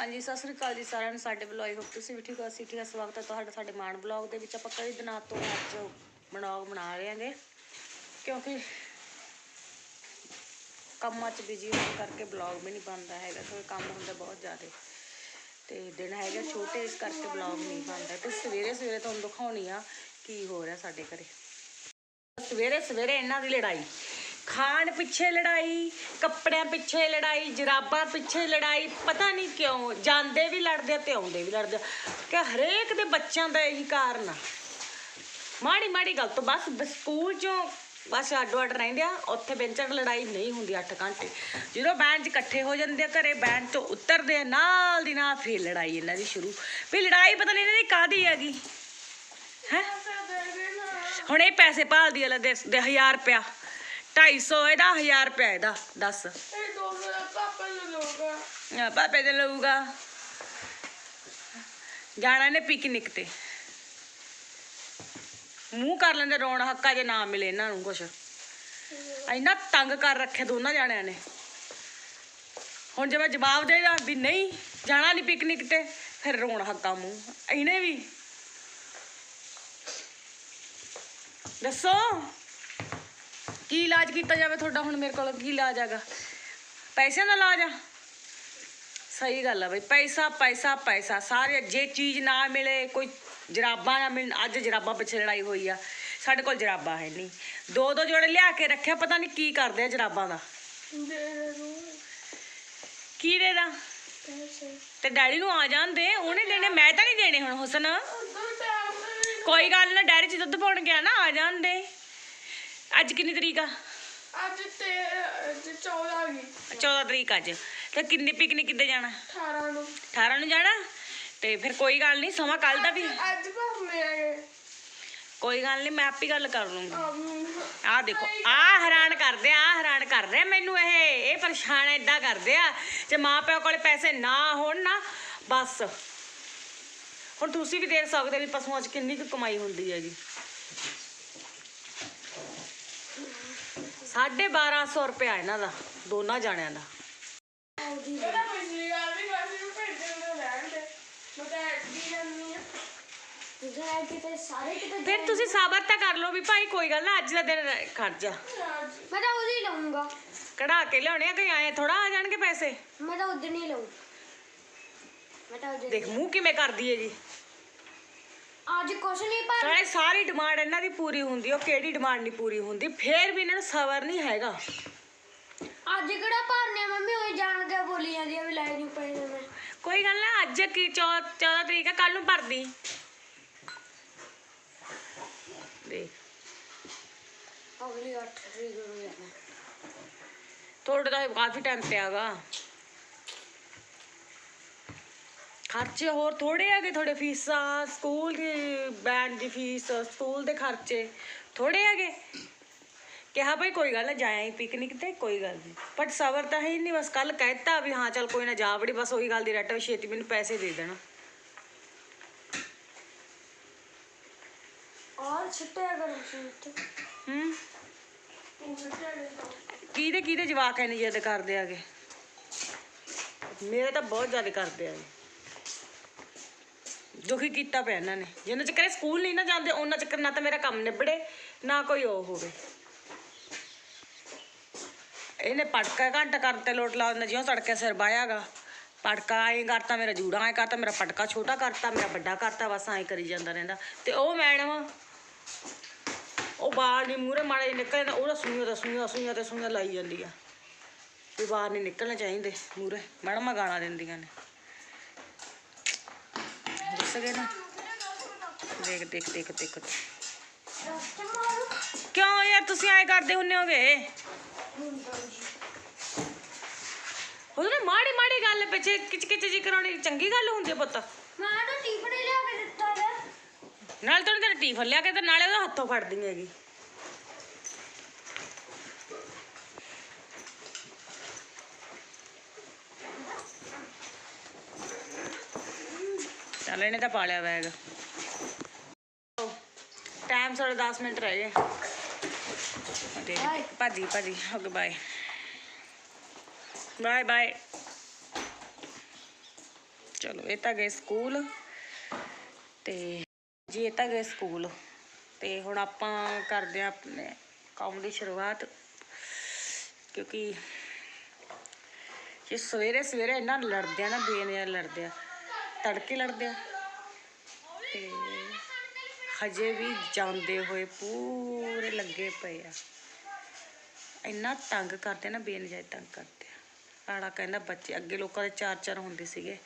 ਹਾਂਜੀ, ਸਤਿ ਸ੍ਰੀ ਅਕਾਲ ਜੀ ਸਾਰਿਆਂ ਨੂੰ, ਸਾਡੇ ਬਲੌਗ ਹੋਪ ਤੁਸੀਂ ਵੀ ਠੀਕ ਹੋ, ਅਸੀਂ ਠੀਕ ਹਾਂ, ਸਵਾਗਤ ਹੈ ਤੁਹਾਡਾ ਸਾਡੇ ਮਾਨ ਬਲੌਗ ਦੇ ਵਿੱਚ, ਆਪਾਂ ਕਈ ਦਿਨਾਂ ਤੋਂ ਅੱਜ ਬਲੌਗ ਬਣਾ ਰਹੇ ਹਾਂਗੇ, ਕਿਉਂਕਿ ਕੰਮਾਂ 'ਚ ਬਿਜ਼ੀ ਹੋਣ ਕਰਕੇ ਬਲੌਗ ਵੀ ਨਹੀਂ ਬਣਦਾ ਹੈਗਾ, ਕਿਉਂਕਿ ਕੰਮ ਹੁੰਦਾ ਬਹੁਤ ਜ਼ਿਆਦਾ, ਤੇ ਦਿਨ ਹੈਗਾ ਛੋਟੇ, ਇਸ ਕਰਕੇ ਬਲੌਗ ਨਹੀਂ ਬਣਦਾ, ਤੇ ਸਵੇਰੇ ਸਵੇਰੇ ਤੁਹਾਨੂੰ ਦਿਖਾਉਣੀ ਆ ਕੀ ਹੋ ਰਿਹਾ ਸਾਡੇ ਘਰੇ। ਸਵੇਰੇ ਸਵੇਰੇ ਇਹਨਾਂ ਦੀ ਲੜਾਈ ਖਾਣ ਪਿੱਛੇ ਲੜਾਈ, ਕੱਪੜਿਆਂ ਪਿੱਛੇ ਲੜਾਈ, ਜਰਾਬਾਂ ਪਿੱਛੇ ਲੜਾਈ, ਪਤਾ ਨਹੀਂ ਕਿਉਂ ਜਾਂਦੇ ਵੀ ਲੜਦੇ ਆ ਤੇ ਆਉਂਦੇ ਵੀ ਲੜਦੇ ਆ। ਕਿ ਹਰੇਕ ਦੇ ਬੱਚਿਆਂ ਦਾ ਇਹੀ ਕਾਰਨ ਆ। ਮਾੜੀ ਮਾੜੀ ਗੱਲ ਤੋਂ ਬਸ ਸਕੂਲ ਚੋਂ ਬਸ ਅੱਡੋ ਅੱਡ ਰਹਿੰਦੇ ਆ, ਉੱਥੇ ਬੈਂਚਾਂ ਲੜਾਈ ਨਹੀਂ ਹੁੰਦੀ 8 ਘੰਟੇ। ਜਦੋਂ ਬੈਂਚ ਇਕੱਠੇ ਹੋ ਜਾਂਦੇ ਆ ਘਰੇ, ਬੈਂਚ ਤੋਂ ਉਤਰਦੇ ਆ, ਨਾਲ ਦੀ ਨਾਲ ਫੇਰ ਲੜਾਈ ਇਹਨਾਂ ਦੀ ਸ਼ੁਰੂ। ਵੀ ਲੜਾਈ ਪਤਾ ਨਹੀਂ ਇਹਨਾਂ ਦੀ ਕਾਦੀ ਹੈਗੀ? ਹੈ? ਹੁਣ ਇਹ ਪੈਸੇ ਭਾਲਦੀ ਆ, ਲੈ ਦੇ 1000 ਰੁਪਿਆ 250 ਇਹਦਾ 1000 ਰੁਪਿਆ ਇਹਦਾ ਦੱਸ। ਇਹ ਦੋ ਦਾ ਪਾਪਾ ਨੂੰ ਲਊਗਾ। ਆ, ਪਾਪੇ ਤੇ ਲਊਗਾ। ਜਾਣਾ ਨੇ ਪਿਕਨਿਕ ਤੇ। ਮੂੰਹ ਕਰ ਲੈਂਦੇ ਰੋਣ ਹੱਕਾ ਜੇ ਨਾ ਮਿਲੇ ਇਹਨਾਂ ਨੂੰ ਕੁਛ। ਇੰਨਾ ਤੰਗ ਕਰ ਰੱਖਿਆ ਦੋਨਾਂ ਜਾਣਿਆਂ ਨੇ। ਹੁਣ ਜੇ ਮੈਂ ਜਵਾਬ ਦੇ ਦਾਂ ਵੀ ਨਹੀਂ ਜਾਣਾ ਨਹੀਂ ਪਿਕਨਿਕ ਤੇ ਫਿਰ ਰੋਣ ਹੱਕਾ ਮੂੰਹ। ਇਹਨੇ ਵੀ। ਦੱਸੋ। ਕੀ ਇਲਾਜ ਕੀਤਾ ਜਾਵੇ ਤੁਹਾਡਾ ਹੁਣ ਮੇਰੇ ਕੋਲ? ਕੀ ਇਲਾਜ ਹੈਗਾ? ਪੈਸਿਆਂ ਦਾ ਇਲਾਜ ਆ। ਸਹੀ ਗੱਲ ਆ ਬਈ। ਪੈਸਾ ਪੈਸਾ ਪੈਸਾ। ਸਾਰੇ ਜੇ ਚੀਜ਼ ਨਾ ਮਿਲੇ, ਕੋਈ ਜਰਾਬਾਂ ਨਾ ਮਿਲਣ। ਅੱਜ ਜਰਾਬਾਂ ਪਿੱਛੇ ਲੜਾਈ ਹੋਈ ਆ। ਸਾਡੇ ਕੋਲ ਜਰਾਬਾਂ ਹੈ ਨਹੀਂ। ਦੋ ਦੋ ਜੋੜੇ ਲਿਆ ਕੇ ਰੱਖਿਆ, ਪਤਾ ਨਹੀਂ ਕੀ ਕਰਦੇ ਆ ਜਰਾਬਾਂ ਦਾ। ਕੀ ਦੇ? ਦਾ ਤੇ ਡੈਡੀ ਨੂੰ ਆ ਜਾਂਦੇ ਉਹਨੇ ਦੇਣੇ ਮੈਂ ਤਾਂ ਨਹੀਂ ਦੇਣੇ ਹੁਣ, ਹੁਸਨ। ਕੋਈ ਗੱਲ ਨਾ, ਡੈਡੀ ਚ ਦੁੱਧ ਪਾਉਣ ਗਿਆ ਨਾ, ਆ ਜਾਂਦੇ ਅੱਜ ਕਿੰਨੀ ਤਰੀਕ ਆ? ਅੱਜ ਤੇ ਅੱਜ 14 ਗਈ। 14 ਤਰੀਕ ਅੱਜ। ਤੇ ਕਿੰਨੀ ਪਿਕਨਿਕ ਕਿੱਦੇ ਜਾਣਾ? 18 ਨੂੰ। 18 ਨੂੰ ਜਾਣਾ? ਤੇ ਫਿਰ ਕੋਈ ਗੱਲ ਨਹੀਂ ਸਮਾਂ ਕੱਲ ਦਾ ਵੀ। ਅੱਜ ਭਰਨੇ ਆਗੇ ਕੋਈ ਗੱਲ ਨਹੀਂ ਮੈਂ ਆਪੀ ਗੱਲ ਕਰ ਲੂੰਗੀ। ਆਹ ਦੇਖੋ ਆਹ ਹੈਰਾਨ ਕਰਦੇ ਆ ਆਹ ਹੈਰਾਨ ਕਰਦੇ ਆ ਮੈਨੂੰ ਇਹ ਇਹ ਪਰੇਸ਼ਾਨ ਏਦਾਂ ਕਰਦੇ ਆ ਜੇ ਮਾਂ ਪਿਓ ਕੋਲੇ ਪੈਸੇ ਨਾ ਹੋਣ ਨਾ ਬਸ। ਹੁਣ ਤੁਸੀਂ ਵੀ ਦੇਖ ਸਕਦੇ ਵੀ ਪਸ਼ੂਆਂ 'ਚ ਕਿੰਨੀ ਕੁ ਕਮਾਈ ਹੁੰਦੀ ਹੈ ਜੀ ਸਾਢੇ 1200 ਰੁਪਇਆ ਇਹਨਾਂ ਦਾ ਦੋਨਾਂ ਜਾਣਿਆਂ ਦਾ। ਇਹਦਾ ਪਿਛਲੀ ਵਾਰ ਵੀ ਕਾਫੀ ਨੂੰ ਭੇਜੇ ਉਹਨੇ ਲੈਣ ਦੇ ਮੈਂ ਤਾਂ ਐਡੀ ਜਾਂਦੀ ਆ ਜਿਹੜਾ ਕਿਤੇ ਸਾਰੇ ਕਿਤੇ ਫਿਰ ਤੁਸੀਂ ਸਬਰ ਤਾਂ ਕਰ ਲਓ ਵੀ ਭਾਈ ਕੋਈ ਗੱਲ ਨਾ ਅੱਜ ਦਾ ਦਿਨ ਰਹਿ- ਖੜ ਜਾ। ਅੱਜ ਮੈਂ ਤਾਂ ਉਹਦੀ ਲਊਂਗਾ। ਕਢਾ ਕੇ ਲਿਆਉਣੇ ਆ ਆਏ ਥੋੜਾ ਆ ਜਾਣਗੇ ਪੈਸੇ? ਮੈਂ ਤਾਂ ਉਦੋਂ ਹੀ ਲਊਂ। ਮੈਂ ਤਾਂ ਉਦੋਂ ਦੇਖ ਮੂੰਹ ਕਿਵੇਂ ਕਰਦੀ ਹੈ ਜੀ ਅੱਜ ਕੁਛ ਨਹੀਂ ਪਰ ਸਾਰੇ ਸਾਰੀ ਡਿਮਾਂਡ ਇਹਨਾਂ ਦੀ ਪੂਰੀ ਹੁੰਦੀ ਉਹ ਕਿਹੜੀ ਡਿਮਾਂਡ ਨਹੀਂ ਪੂਰੀ ਹੁੰਦੀ? ਫੇਰ ਵੀ ਇਹਨਾਂ ਨੂੰ ਸਬਰ ਨਹੀਂ ਹੈਗਾ। ਅੱਜ ਕਿਹੜਾ ਭਰਨੇ ਆ ਮੰਮੀ ਹੋਈ ਜਾਣ ਕੇ ਬੋਲੀ ਜਾਂਦੀ ਆ ਵੀ ਲੈ ਨਹੀਂ ਪੈਸੇ ਮੈਂ। ਕੋਈ ਗੱਲ ਨਾ ਅੱਜ ਕੀ 14 ਤਰੀਕ ਹੈ ਕੱਲ ਨੂੰ ਭਰਦੀ। ਦੇਖ। ਅਗਲੀ 8 ਤਰੀਕ ਨੂੰ ਜਾਣਾ ਤੁਹਾਡੇ ਤਾਂ ਕਾਫੀ ਟਾਈਮ ਪਿਆਗਾ ਖਰਚੇ ਹੋਰ ਥੋੜੇ ਹੈਗੇ ਤੁਹਾਡੇ ਫੀਸਾਂ ਸਕੂਲ ਦੀ ਬੈਂਡ ਦੀ ਫੀਸ ਸਕੂਲ ਦੇ ਖਰਚੇ ਥੋੜੇ ਹੈਗੇ। ਕਿਹਾ ਭਾਈ ਕੋਈ ਗੱਲ ਨਾ ਜਾਇਆ ਪਿਕਨਿਕ ਤੇ ਕੋਈ ਗੱਲ ਨਹੀਂ ਬਟ ਸਬਰ ਤਾਂ ਹੈ ਹੀ ਨਹੀਂ ਬਸ ਕੱਲ ਕਹਿਤਾ ਵੀ ਹਾਂ ਚੱਲ ਕੋਈ ਨਾ ਜਾ ਵੜੀ ਬਸ ਉਹੀ ਗੱਲ ਦੀ ਰੱਟ ਵੀ ਛੇਤੀ ਮੈਨੂੰ ਪੈਸੇ ਦੇ ਦੇਣਾ। ਔਰ ਛੁੱਟੇ ਅਗਰ ਸੂਟ ਹੂੰ? ਕਿਹਦੇ ਕਿਹਦੇ ਜਵਾਕ ਐਨੀ ਜਿੱਦ ਕਰਦੇ ਆਗੇ ਮੇਰੇ ਤਾਂ ਬਹੁਤ ਜ਼ਿਆਦਾ ਕਰਦੇ ਆ। ਦੁਖੀ ਕੀਤਾ ਪਿਆ ਇਹਨਾਂ ਨੇ। ਜਿੰਨਾ ਚਿਰ ਇਹ ਸਕੂਲ ਨਹੀਂ ਨਾ ਜਾਂਦੇ, ਉਹਨਾਂ ਚਿਰ ਨਾ ਤਾਂ ਮੇਰਾ ਕੰਮ ਨਿਬੜੇ, ਨਾ ਕੋਈ ਉਹ ਹੋਵੇ। ਇਹਨੇ ਪਟਕਾ ਘੰਟਾ ਕਰਨ ਲੋਟ ਲਾ ਦਿੰਦਾ, ਜਿਉਂ ਸੜਕੇ ਸਿਰ ਬਾਇਆਗਾ। ਪਟਕਾ ਐਂ ਕਰਤਾ, ਮੇਰਾ ਜੂੜਾ ਐਂ ਕਰਤਾ, ਮੇਰਾ ਪਟਕਾ ਛੋਟਾ ਕਰਤਾ, ਮੇਰਾ ਵੱਡਾ ਕਰਤਾ, ਬਸ ਐਂ ਕਰੀ ਜਾਂਦਾ ਰਹਿੰਦਾ। ਤੇ ਉਹ ਮੈਡਮ, ਉਹ ਬਾਹਰ ਨਹੀਂ ਮੂਰੇ ਮਾੜੇ ਜਿਹੇ ਨਿਕਲੇ ਤਾਂ ਉਹਦਾ ਸੁਈਆਂ ਦਾ ਸੂਈਆਂ ਸੂਈਆਂ ਤੇ ਸੂਈਆਂ ਲਾਈ ਜਾਂਦੀ ਆ। ਵੀ ਬਾਹਰ ਨਹੀਂ ਨਿਕਲਣਾ ਚਾਹੀਦੇ ਮੂਰੇ ਮੈਡਮਾਂ ਗਾਣਾ ਦਿੰਦੀਆਂ ਨੇ। ਦੱਸ ਗਏ ਨਾ। ਦੇਖ ਦੇਖ ਦੇਖ ਦੇਖ। ਕਿਉਂ ਯਾਰ ਤੁਸੀਂ ਐਂ ਕਰਦੇ ਹੁੰਨੇ ਹੋਗੇ? ਉਹਨੇ ਮਾੜੀ ਮਾੜੀ ਗੱਲ ਪਿੱਛੇ ਕਿਚ ਕਿਚ ਜੀ ਕਰਾਉਣੀ ਚੰਗੀ ਗੱਲ ਹੁੰਦੀ ਆ ਪੁੱਤ। ਮੈਂ ਤਾਂ ਟਿਫਨ ਹੀ ਲਿਆ ਕੇ ਦਿੱਤਾ ਨਾਲ ਤਾਂ ਤੇਰੇ ਟੀਫਨ ਲਿਆ ਕੇ ਤੇ ਨਾਲੇ ਉਹਦਾ ਹੱਥੋਂ ਫੜਦੀ ਹੈਗੀ। ਚੱਲ ਇਹਨੇ ਤਾਂ ਪਾ ਲਿਆ ਬੈਗ ਟਾਈਮ ਸਾਢੇ 10 ਮਿੰਟ ਰਹਿ ਗਏ। Bye. ਭਾਜੀ ਭਾਜੀ ਓਕੇ ਬਾਏ ਬਾਏ ਬਾਏ ਚਲੋ ਇਹ ਤਾਂ ਗਏ ਸਕੂਲ। ਤੇ ਜੀ ਇਹ ਤਾਂ ਗਏ ਸਕੂਲ। ਤੇ ਹੁਣ ਆਪਾਂ ਕਰਦੇ ਆ ਆਪਣੇ ਕੰਮ ਦੀ ਸ਼ੁਰੂਆਤ। ਕਿਉਂਕਿ ਇਹ ਸਵੇਰੇ ਸਵੇਰੇ ਇੰਨਾ ਲੜਦੇ ਆ ਨਾ ਬੇਨਿਆ ਲੜਦੇ ਆ ਤੜਕੇ ਲੜਦੇ ਆ। ਤੇ ਹਜੇ ਵੀ ਜਾਂਦੇ ਹੋਏ ਪੂਰੇ ਲੱਗੇ ਪਏ ਆ। ਇੰਨਾ ਤੰਗ ਕਰਦੇ ਨਾ ਬੇਨਜਾਇ ਤੰਗ ਕਰਦੇ ਆ। ਆੜਾ ਕਹਿੰਦਾ ਬੱਚੇ, ਅੱਗੇ ਲੋਕਾਂ ਦੇ ਚਾਰ ਚਾਰ ਹੁੰਦੇ ਸੀਗੇ।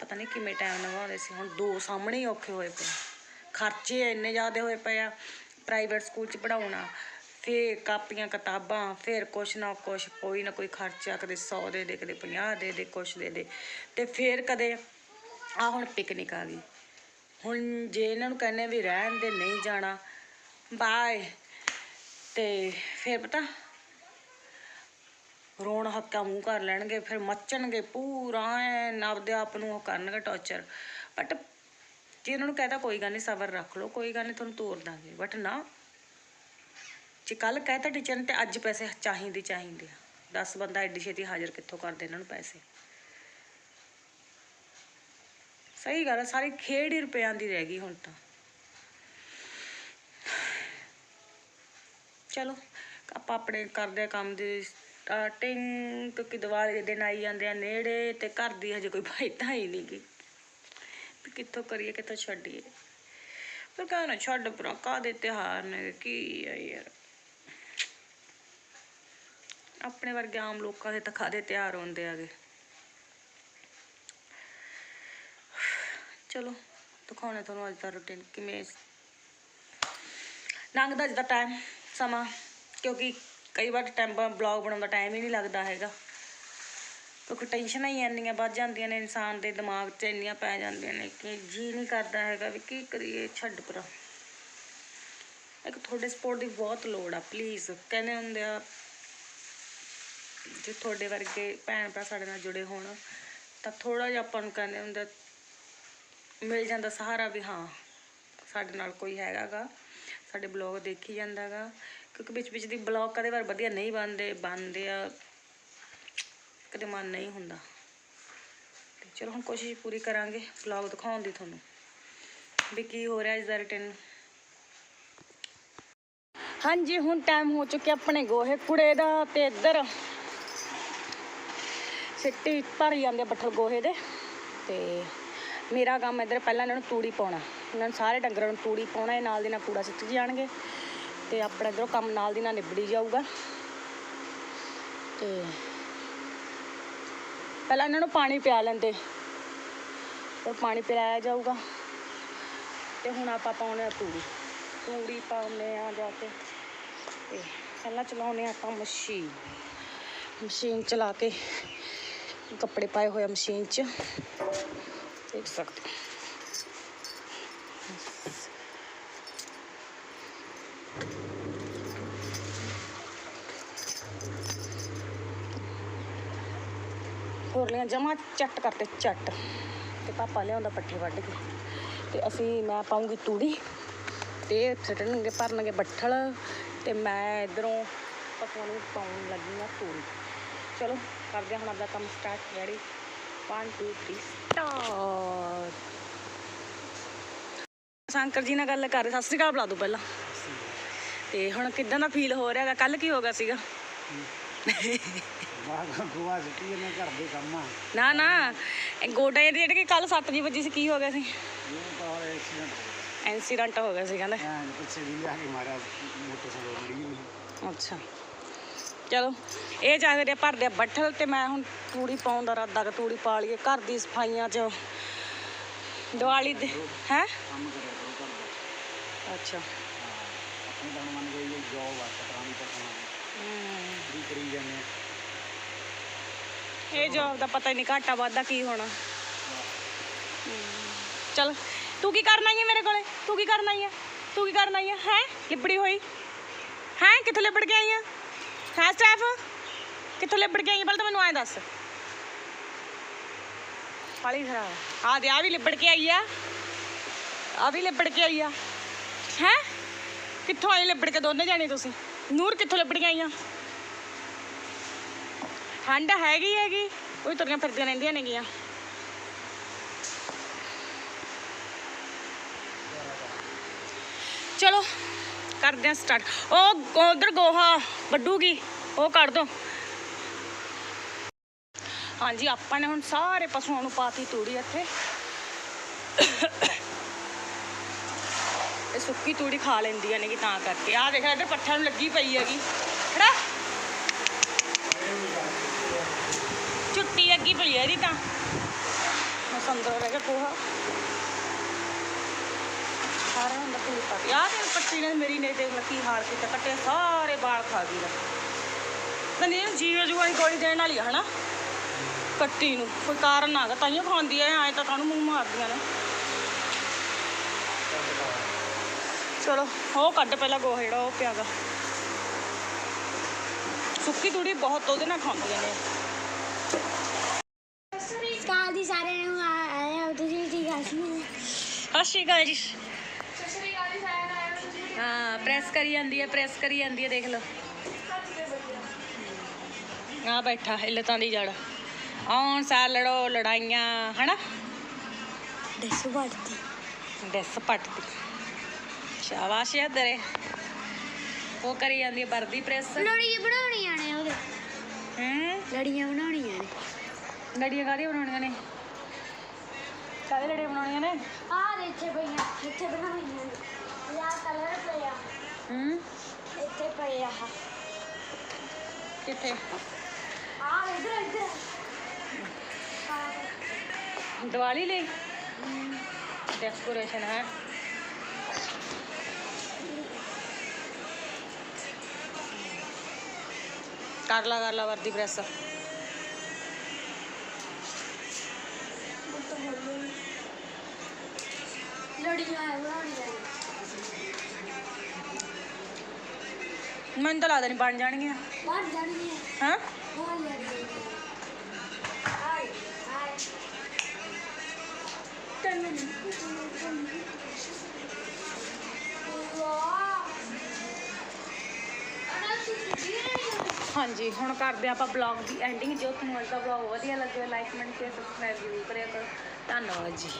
ਪਤਾ ਨਹੀਂ ਕਿਵੇਂ ਟਾਈਮ ਨਿਭਾਉਂਦੇ ਸੀ। ਹੁਣ ਦੋ ਸਾਹਮਣੇ ਹੀ ਔਖੇ ਹੋਏ ਪਏ ਖਰਚੇ ਇੰਨੇ ਜ਼ਿਆਦੇ ਹੋਏ ਪਏ ਆ। ਪ੍ਰਾਈਵੇਟ ਸਕੂਲ 'ਚ ਪੜਾਉਣਾ ਫੇਰ ਕਾਪੀਆਂ, ਕਿਤਾਬਾਂ, ਫਿਰ ਕੁਛ ਨਾ ਕੁਛ, ਕੋਈ ਨਾ ਕੋਈ ਖਰਚਾ, ਕਦੇ 100 ਦੇ ਦੇ, ਕਦੇ 50 ਦੇ ਦੇ, ਕੁਛ ਦੇ ਦੇ। ਤੇ ਫਿਰ ਕਦੇ ਆ ਹੁਣ ਪਿਕਨਿਕ ਆ ਗਈ। ਹੁਣ ਜੇ ਇਹਨਾਂ ਨੂੰ ਕਹਿੰਦੇ ਵੀ ਰਹਿਣ ਦੇ, ਨਹੀਂ ਜਾਣਾ, ਬਾਏ। ਤੇ ਫਿਰ ਪਤਾ, ਰੋਣ ਹੱਕਾ ਮੂੰਹ ਕਰ ਲੈਣਗੇ, ਫਿਰ ਮੱਚਣਗੇ ਪੂਰਾ, ਐਨ ਆਪਦੇ ਆਪ ਨੂੰ ਉਹ ਕਰਨਗੇ ਟੌਰਚਰ ਬਟ ਜੇ ਇਹਨਾਂ ਨੂੰ ਕਹਤਾ ਕੋਈ ਗੱਲ ਨਹੀਂ, ਸਬਰ ਰੱਖ ਲਓ, ਕੋਈ ਗੱਲ ਨਹੀਂ, ਤੁਹਾਨੂੰ ਤੋਰ ਦਾਂਗੇ। ਬਟ ਨਾ, ਜੇ ਕੱਲ ਕਹਤਾ ਟੀਚਰ ਨੇ, ਤੇ ਅੱਜ ਪੈਸੇ ਚਾਹੀਦੇ ਚਾਹੀਦੇ ਆ। 10 ਬੰਦਾ ਐਡੀ ਛੇਤੀ ਹਾਜ਼ਰ ਕਿੱਥੋਂ ਕਰਦੇ ਇਹਨਾਂ ਨੂੰ ਪੈਸੇ? ਸਹੀ ਗੱਲ ਆ, ਸਾਰੀ ਖੇਡ ਹੀ ਰੁਪਿਆਂ ਦੀ ਰਹਿ ਗਈ ਹੁਣ ਤਾਂ। ਚਲੋ, ਆਪਾਂ ਆਪਣੇ ਕਰਦੇ ਆ ਕੰਮ ਦੀ ਸਟਾਰਟਿੰਗ ਕਿਉਂਕਿ ਦੀਵਾਲੀ ਦੇ ਦਿਨ ਆਈ ਜਾਂਦੇ ਆ ਨੇੜੇ ਤੇ ਘਰ ਦੀ ਹਜੇ ਕੋਈ ਫਾਇਦਾ ਹੀ ਨਹੀਂ ਗੀ। ਵੀ ਕਿੱਥੋਂ ਕਰੀਏ, ਕਿੱਥੋਂ ਛੱਡੀਏ। ਪਰ ਕਹਿੰਦਾ ਛੱਡ ਪਰਾਂ, ਕਾਹਦੇ ਤਿਉਹਾਰ ਨੇ, ਕੀ ਆ ਯਾਰ। ਆਪਣੇ ਵਰਗੇ ਆਮ ਲੋਕਾਂ ਦੇ ਤਾਂ ਕਾਹਦੇ ਤਿਉਹਾਰ ਹੁੰਦੇ ਆਗੇ। ਚਲੋ ਦਿਖਾਉਣੇ ਤੁਹਾਨੂੰ ਅੱਜ ਦਾ ਰੁਟੀਨ ਕਿਵੇਂ ਲੰਘਦਾ ਜਿੱਦਾਂ ਟਾਈਮ ਸਮਾਂ ਕਿਉਂਕਿ ਕਈ ਵਾਰ ਟਾਈਮ ਬਲੌਗ ਬਣਾਉਣ ਦਾ ਟਾਈਮ ਹੀ ਨਹੀਂ ਲੱਗਦਾ ਹੈਗਾ। ਕਿਉਂਕਿ ਟੈਨਸ਼ਨਾਂ ਹੀ ਇੰਨੀਆਂ ਵੱਧ ਜਾਂਦੀਆਂ ਨੇ ਇਨਸਾਨ ਦੇ ਦਿਮਾਗ 'ਚ ਇੰਨੀਆਂ ਪੈ ਜਾਂਦੀਆਂ ਨੇ ਕਿ ਜੀ ਨਹੀਂ ਕਰਦਾ ਹੈਗਾ ਵੀ ਕੀ ਕਰੀਏ ਛੱਡ ਪਰਾਂ। ਇੱਕ ਤੁਹਾਡੇ ਸਪੋਰਟ ਦੀ ਬਹੁਤ ਲੋੜ ਆ ਪਲੀਜ਼ ਕਹਿੰਦੇ ਹੁੰਦੇ ਆ ਜੇ ਤੁਹਾਡੇ ਵਰਗੇ ਭੈਣ ਭਰਾ ਸਾਡੇ ਨਾਲ ਜੁੜੇ ਹੋਣ ਤਾਂ ਥੋੜਾ ਜਿਹਾ ਆਪਾਂ ਨੂੰ ਕਹਿੰਦੇ ਹੁੰਦੇ ਆ, ਮਿਲ ਜਾਂਦਾ ਸਹਾਰਾ ਵੀ ਹਾਂ, ਸਾਡੇ ਨਾਲ ਕੋਈ ਹੈਗਾਗਾ, ਸਾਡੇ ਬਲੌਗ ਦੇਖੀ ਜਾਂਦਾਗਾ, ਕਿਉਂਕਿ ਵਿੱਚ ਵਿੱਚ ਦੀ ਬਲੌਗ ਕਦੇ ਵਾਰ ਵਧੀਆ ਨਹੀਂ ਬਣਦੇ ਬਣਦੇ ਆ, ਕਦੇ ਮਨ ਨਹੀਂ ਹੁੰਦਾ। ਤੇ ਚਲੋ ਹੁਣ ਕੋਸ਼ਿਸ਼ ਪੂਰੀ ਕਰਾਂਗੇ ਬਲੌਗ ਦਿਖਾਉਣ ਦੀ ਤੁਹਾਨੂੰ, ਵੀ ਕੀ ਹੋ ਰਿਹਾ ਇਸ ਦਾ ਰਿਟਰਨ ਹਾਂਜੀ, ਹੁਣ ਟਾਈਮ ਹੋ ਚੁੱਕਿਆ ਆਪਣੇ ਗੋਹੇ ਕੁੜੇ ਦਾ ਤੇ ਇੱਧਰ ਸਿੱਟੀ ਭਰੀ ਜਾਂਦੇ ਆ ਬੱਠਲ ਗੋਹੇ ਦੇ ਤੇ ਮੇਰਾ ਕੰਮ ਇੱਧਰ ਪਹਿਲਾਂ ਇਹਨਾਂ ਨੂੰ ਤੂੜੀ ਪਾਉਣਾ। ਇਹਨਾਂ ਨੂੰ ਸਾਰੇ ਡੰਗਰਾਂ ਨੂੰ ਤੂੜੀ ਪਾਉਣਾ, ਇਹ ਨਾਲ ਦੀ ਨਾਲ ਕੂੜਾ ਸਿੱਟ ਜਾਣਗੇ। ਤੇ ਆਪਣਾ ਇੱਧਰੋਂ ਕੰਮ ਨਾਲ ਦੀ ਨਾਲ ਨਿਬੜੀ ਜਾਊਗਾ। ਤੇ ਪਹਿਲਾਂ ਇਹਨਾਂ ਨੂੰ ਪਾਣੀ ਪਿਆ ਲੈਂਦੇ। ਫਿਰ ਪਾਣੀ ਪਿਲਾਇਆ ਜਾਊਗਾ। ਤੇ ਹੁਣ ਆਪਾਂ ਪਾਉਣੇ ਆ ਤੂੜੀ। ਤੂੜੀ ਪਾਉਣੇ ਆ ਜਾ ਕੇ। ਤੇ ਪਹਿਲਾਂ ਚਲਾਉਣੇ ਆ ਆਪਾਂ ਮਸ਼ੀਨ। ਮਸ਼ੀਨ ਚਲਾ ਕੇ ਕੱਪੜੇ ਪਾਏ ਹੋਏ ਆ ਮਸ਼ੀਨ 'ਚ। ਦੇਖ ਸਕਦੇ ਹੋ। ਜਮਾ ਚੱਟ ਕਰਤੇ, ਚੱਟ। ਤੇ ਪਾਪਾ ਲਿਆਉਂਦਾ ਪੱਠੇ ਵੱਢ ਕੇ। ਤੇ ਅਸੀਂ, ਮੈਂ ਪਾਉਂਗੀ ਤੂੜੀ। ਤੇ ਛੱਡਣਗੇ ਭਰਨਗੇ ਬੱਠਲ। ਤੇ ਮੈਂ ਇਧਰੋਂ ਪਸ਼ੂਆਂ ਨੂੰ ਪਾਉਣ ਲੱਗੀ ਨਾ ਤੂੜੀ। ਚਲੋ, ਕਰਦੇ ਹਾਂ ਹੁਣ ਆਪਦਾ ਕੰਮ start ready 1 2 3 start Shankar ji ਨਾਲ ਗੱਲ ਕਰ ਰਹੇ ਸਤਿ ਸ੍ਰੀ ਅਕਾਲ ਬੁਲਾ ਦੋ ਪਹਿਲਾਂ। ਤੇ ਹੁਣ ਕਿਦਾਂ ਦਾ ਫੀਲ ਹੋ ਰਿਹਾਗਾ ਕੱਲ ਕੀ ਹੋ ਗਿਆ ਸੀਗਾ? ਗੋਆ ਸਿੱਟੀ ਨੇ ਘਰ ਦੇ ਕੰਮ। ਆ ਨਾ ਨਾ ਇਹ ਗੋਡੇ ਦੇ ਜਿਹੜੇ ਕਿ ਕੱਲ 7 ਵਜੇ ਸੀ ਕੀ ਹੋ ਗਿਆ ਸੀ? ਐਕਸੀਡੈਂਟ ਹੋ ਗਿਆ। ਸੀ ਕਹਿੰਦੇ। ਐਂ ਪਿੱਛੇ ਵੀ ਲਿਆ ਕੇ ਮਾਰਿਆ ਮੋਟਰਸਾਈਕਲ ਅੱਛਾ। ਚਲੋ, ਇਹ ਚਾਹੀਦੇ ਆ ਭਰਦੇ ਆ ਬੱਠਲ ਤੇ ਮੈਂ ਹੁਣ ਤੂੜੀ ਪਾਉਣ ਦਾ ਇਰਾਦਾ ਕਿ ਤੂੜੀ ਪਾ ਲਈਏ, ਘਰ ਦੀ ਸਫਾਈਆਂ 'ਚ। ਦੀਵਾਲੀ ਦੇ, ਹੈ? ਕੰਮ ਕਰਿਆ ਕਰੋ ਘਰ ਦਾ ਅੱਛਾ। ਆਪਣੇ ਤਾਂ ਮੰਨ ਗਏ ਇਹ ਜੋਬ ਆ ਪਤਾ ਨਹੀਂ ਪਤਾ ਵੀ ਕਰੀ ਜਾਂਦੇ ਆ ਇਹ ਜੋਬ ਦਾ ਪਤਾ ਹੀ ਨਹੀਂ, ਘਾਟਾ ਵਾਧਾ ਕੀ ਹੋਣਾ। ਚਲ, ਤੂੰ ਕੀ ਕਰਨਾ ਹੈ ਮੇਰੇ ਕੋਲੇ? ਤੂੰ ਕੀ ਕਰਨਾ ਹੈ ਤੂੰ ਕੀ ਕਰਨਾ ਹੈ ਹੈ? ਲਿਬੜੀ ਹੋਈ? ਹੈ? ਕਿੱਥੋਂ ਲਿਬੜ ਕੇ ਆਈ ਆ? ਫਾਸਟ ਟ੍ਰੈਫ ਕਿੱਥੋਂ ਲਿਬੜ ਕੇ ਆਈ ਪਹਿਲਾਂ ਤਾਂ ਮੈਨੂੰ ਐਂ ਦੱਸ। ਪਾਲੀ ਖਰਾਬ ਆ। ਦੇ ਆ ਵੀ ਲਿਬੜ ਕੇ ਆਈ ਆ। ਆ ਵੀ ਲਿਬੜ ਕੇ ਆਈ ਆ। ਹੈ? ਕਿੱਥੋਂ ਆਈ ਲਿਬੜ ਕੇ ਦੋਨੇ ਜਾਣੇ ਤੁਸੀਂ? ਨੂਰ ਕਿੱਥੋਂ ਲਿਬੜ ਕੇ ਆਈਆਂ ਠੰਡ ਹੈਗੀ ਹੈਗੀ। ਉਹ ਹੀ ਤੁਰੀਆਂ ਫਿਰਦੀਆਂ ਰਹਿੰਦੀਆਂ ਨੇਗੀਆਂ। ਚਲੋ। ਕਰਦੇ ਆ ਸਟਾਰਟ ਉਹ ਉਧਰ ਗੋਹਾ ਵੱਡੂਗੀ ਉਹ ਕੱਢ ਦੋ। ਹਾਂਜੀ, ਆਪਾਂ ਨੇ ਹੁਣ ਸਾਰੇ ਪਸ਼ੂਆਂ ਨੂੰ ਪਾਤੀ ਤੂੜੀ ਇੱਥੇ। ਇਹ ਸੁੱਕੀ ਤੂੜੀ ਖਾ ਲੈਂਦੀਆਂ ਨੇ ਕਿ ਤਾਂ ਕਰਕੇ। ਆਹ ਦੇਖ ਇੱਧਰ ਪੱਠਿਆਂ ਨੂੰ ਲੱਗੀ ਪਈ ਹੈਗੀ। ਖੜਾ। ਛੁੱਟੀ ਲੱਗੀ ਪਈ ਹੈ ਇਹਦੀ ਤਾਂ। ਬਸ ਰਹਿ ਗਿਆ ਕੋਹਾ ਸਾਰਾ ਹੁੰਦਾ ਤੂੰ ਪੱਟੀ ਆ ਤੇ ਨੇ ਮੇਰੀ ਨੇ ਦੇਖ ਲਾ ਕੀ ਹਾਲ ਕੀਤਾ ਕੱਟੇ ਸਾਰੇ ਵਾਲ ਖਾ ਗਈ ਲੈ ਤਾਂ ਨਹੀਂ ਜੀਵ ਜੂਆ ਦੀ ਗੋਲੀ ਦੇਣ ਵਾਲੀ ਆ ਹਨਾ? ਕੱਟੀ ਨੂੰ ਕੋਈ ਕਾਰਨ ਨਾ ਗਾ ਤਾਈਓ ਖਾਂਦੀ ਐ ਐ ਤਾਂ ਕਾਹਨੂੰ ਮੂੰਹ ਮਾਰਦੀਆਂ ਨੇ। ਚਲੋ ਉਹ ਕੱਢ ਪਹਿਲਾਂ ਗੋਹਾ ਜਿਹੜਾ ਉਹ ਪਿਆਗਾ ਸੁੱਕੀ ਤੂੜੀ ਬਹੁਤ ਉਹਦੇ ਨਾਲ ਖਾਂਦੀਆਂ ਨੇ ਕਾਲ ਦੀ ਸਾਰਿਆਂ ਨੂੰ ਹੋ ਤੁਸੀਂ ਠੀਕ ਆ? ਸੀ ਸਤਿ ਸ਼੍ਰੀ ਅਕਾਲ ਜੀ। ਸਤਿ ਸ਼੍ਰੀ ਅਕਾਲ ਜੀ ਨੂੰ ਹੋ ਪ੍ਰੈਸ ਕਰੀ ਜਾਂਦੀ ਹੈ ਪ੍ਰੈਸ ਕਰੀ ਜਾਂਦੀ ਹੈ ਦੇਖ ਲਓ। ਆ ਬੈਠਾ ਇਲਤਾਂ ਦੀ ਜੜ। ਆਉਣ ਸਾਰ ਲੜੋ ਲੜਾਈਆਂ ਹਨਾ? ਦੱਸੋ ਬਾੜਤੀ ਡੈਸ ਪੱਟਦੀ। ਸ਼ਾਬਾਸ਼ ਹੈ ਤੇਰੇ। ਉਹ ਕਰੀ ਜਾਂਦੀ ਹੈ ਵਰਦੀ ਪ੍ਰੈਸ ਲੜੀਆਂ ਬਣਾਉਣੀਆਂ ਨੇ ਉਹਦੇ। ਹੂੰ? ਲੜੀਆਂ ਬਣਾਉਣੀਆਂ ਨੇ। ਲੜੀਆਂ ਕਾਹਦੀਆਂ ਬਣਾਉਣੀਆਂ ਨੇ? ਕਾਹਦੇ ਲੜੀਆਂ ਬਣਾਉਣੀਆਂ ਨੇ? ਆਹ ਦੇ ਇੱਥੇ ਪਈਆਂ ਇੱਥੇ ਬਣਾਉਣੀਆਂ ਨੇ। ਕਲਰ ਪਿਆ ਹੂੰ? ਇੱਥੇ ਪਿਆ ਆ। ਕਿੱਥੇ? ਆਹ ਇਧਰ ਇਧਰ। ਦੀਵਾਲੀ ਲਈ? ਡੈਕੋਰੇਸ਼ਨ ਹੈ। ਕਰ ਲਾ ਕਰ ਲਾ ਵਰਦੀ ਪ੍ਰੈਸ। ਲੜੀਆਂ ਬਣਾਉਣੀਆਂ ਮੈਨੂੰ ਤਾਂ ਲੱਗਦਾ ਨਹੀਂ ਬਣ ਜਾਣਗੀਆਂ। ਬਣ ਜਾਣਗੀਆਂ। ਹਾਂ? ਬਣ ਜਾਣਗੀਆਂ। ਆਏ ਆਏ। ਤੈਨੂੰ ਵਾਹ ਅਨਾ ਸੁਤੀ ਨਹੀਂ ਹਾਂਜੀ ਹੁਣ ਕਰਦੇ ਆਪਾਂ ਬਲੌਗ ਦੀ ਐਂਡਿੰਗ ਜੋ ਤੁਹਾਨੂੰ ਅੱਜ ਦਾ ਬਲੌਗ ਵਧੀਆ ਲੱਗਿਆ ਲਾਈਕ ਕਮੈਂਟ ਸ਼ੇਅਰ ਸਬਸਕ੍ਰਾਈਬ ਜ਼ਰੂਰ ਕਰਿਆ ਕਰੋ। ਧੰਨਵਾਦ ਜੀ।